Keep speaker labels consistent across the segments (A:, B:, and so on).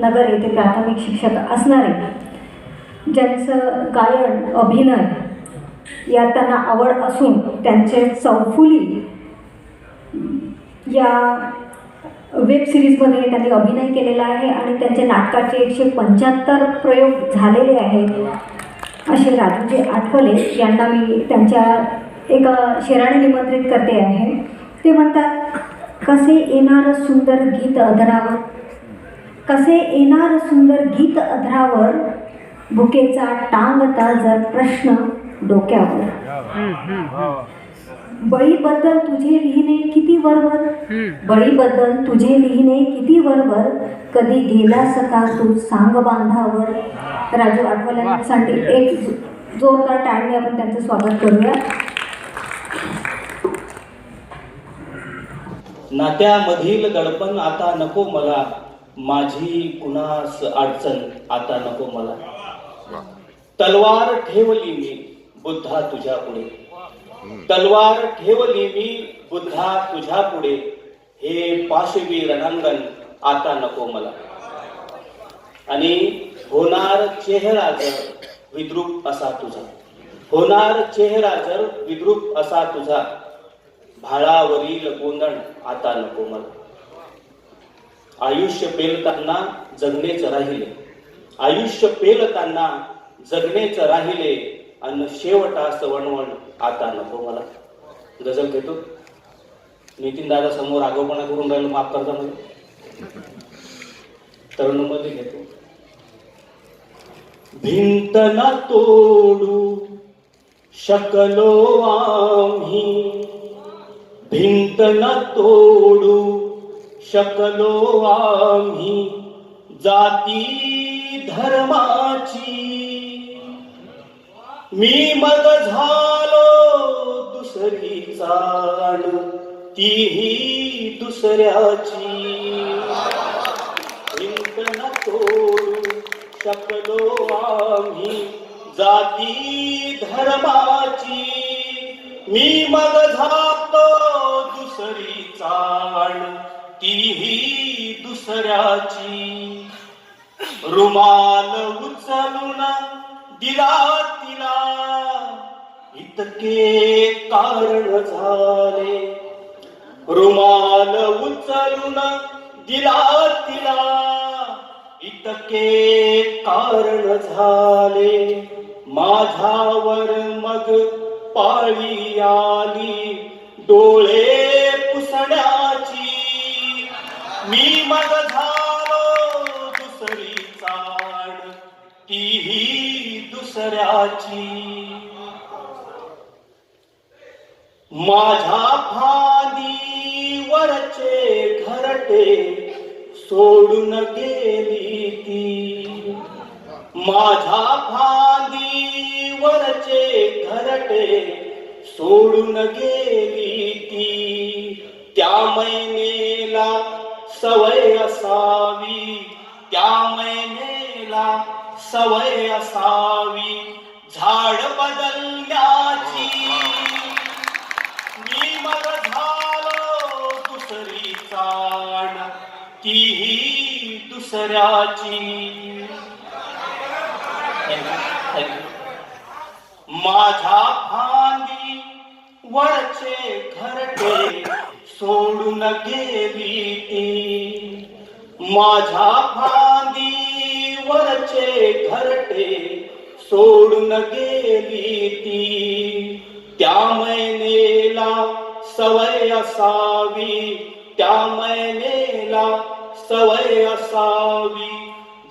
A: नगर येथे प्राथमिक शिक्षक असणारे ज्यांचं गायन अभिनय या त्यांना आवड असून त्यांचे चौफुली या वेब सिरीजमध्ये त्यांनी अभिनय केलेला आहे आणि त्यांचे नाटकाचे एकशे पंच्याहत्तर प्रयोग झालेले आहेत. असे राजूजी आठवले. यांना मी त्यांच्या एका शेराने निमंत्रित करते आहे. ते म्हणतात कसे येणार सुंदर गीत अधरावर? कसे येणार सुंदर गीत अधरावर? भुकेचा टांगता जर प्रश्न डोक्यावर. बळीबद्दल तुझे लिहिणे किती वरवर? बळीबद्दल तुझे लिहिणे किती वरवर? कधी गेलास का तू सांग बांधावर? राजू आठवल्यांसाठी एक जोरदार टाळी आपण त्यांचं स्वागत करूया.
B: नात्यामधील दडपण आता नको मला. माझी कुणास अडचण आता नको मला. तलवार ठेवली मी बुद्धा तुझ्या पुढे. तलवार ठेवली मी बुद्धा तुझ्या पुढे. हे पाशवी रणांगण आता नको मला. आणि होणार चेहरा जर विद्रूप असा तुझा. होणार चेहरा जर विद्रूप असा तुझा. भाळावरील गोंधळ आता नको मला. आयुष्य पेलताना जगणेच राहिले आयुष्य पेलताना जगणेच राहिले आणि शेवटास वणवण आता नको मला. गजल घेतो. नितीन दादा समोर आगोपणा करून राहिलो माफ करता मला. तरुणमध्ये घेतो. भिंत ना तोडू शकलो आम्ही. भिंत न तोडू शकलो आम्ही जाती धर्माची. मी मग झालो दुसरी चाण तीही दुसऱ्याची. भिंत तोडू शकलो आम्ही जाती धर्माची. मी मग झालो दुसरी चाण तिन्ही दुसऱ्याची. रुमाल उचलून दिला तिला. इतके कारण झाले. रुमाल उचलून दिला तिला. इतके कारण झाले. माझ्यावर मग पाळी आली. डोळे पुसण्याची मी मग झालो दुसरी चाण तीही दुसऱ्याची. माझ्या फांदी वरचे घरटे सोडून गेली ती. माझ्या फांदी वरचे घरटे सोडून गेली ती. त्या महिनेला सवय असावी. त्या मैनेला सवय असावी. झाड बदलण्याची. मी मग झालो दुसरी चाण. तीही दुसऱ्याची. माझ्या फांदी वरचे घरटे सोडून गेली ती माझ्या फांदीवरचे घरटे सोडून गेली ती त्या मैनेला सवय असावी त्या मैनेला सवय असावी.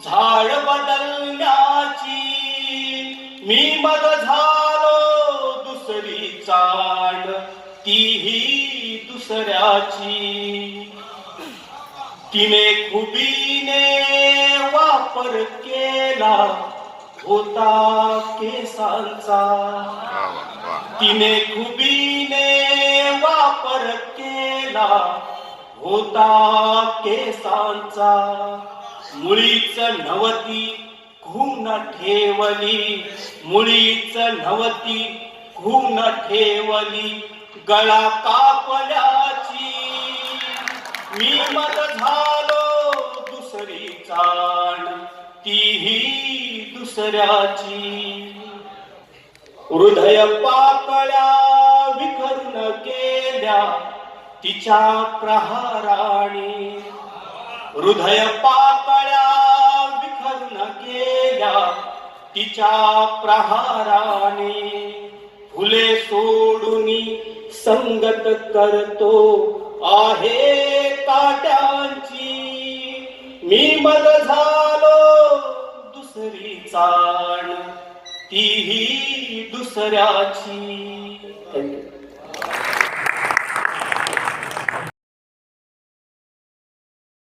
B: झाड बदलण्याची मी मग झालो दुसरी चाड तीही दुसऱ्याची तिने खुबीने वापर केला होता केसांचा. तिने खुबीने वापर केला होता केसांचा. मुळीच नवती खून ठेवली. मुळीच नवती खून ठेवली. गळा कापल्याची. मी मत झालो दुसरी चाण तीही दुसऱ्याची. हृदय पाकळ्या विखरून केल्या तिच्या प्रहाराने. हृदय पाकळ्या विखरून केल्या तिच्या प्रहाराने. फुले सोडून संगत करतो. आहे काट्यांची. मी मद झालो दुसरी चाण. तीही दुसऱ्याची.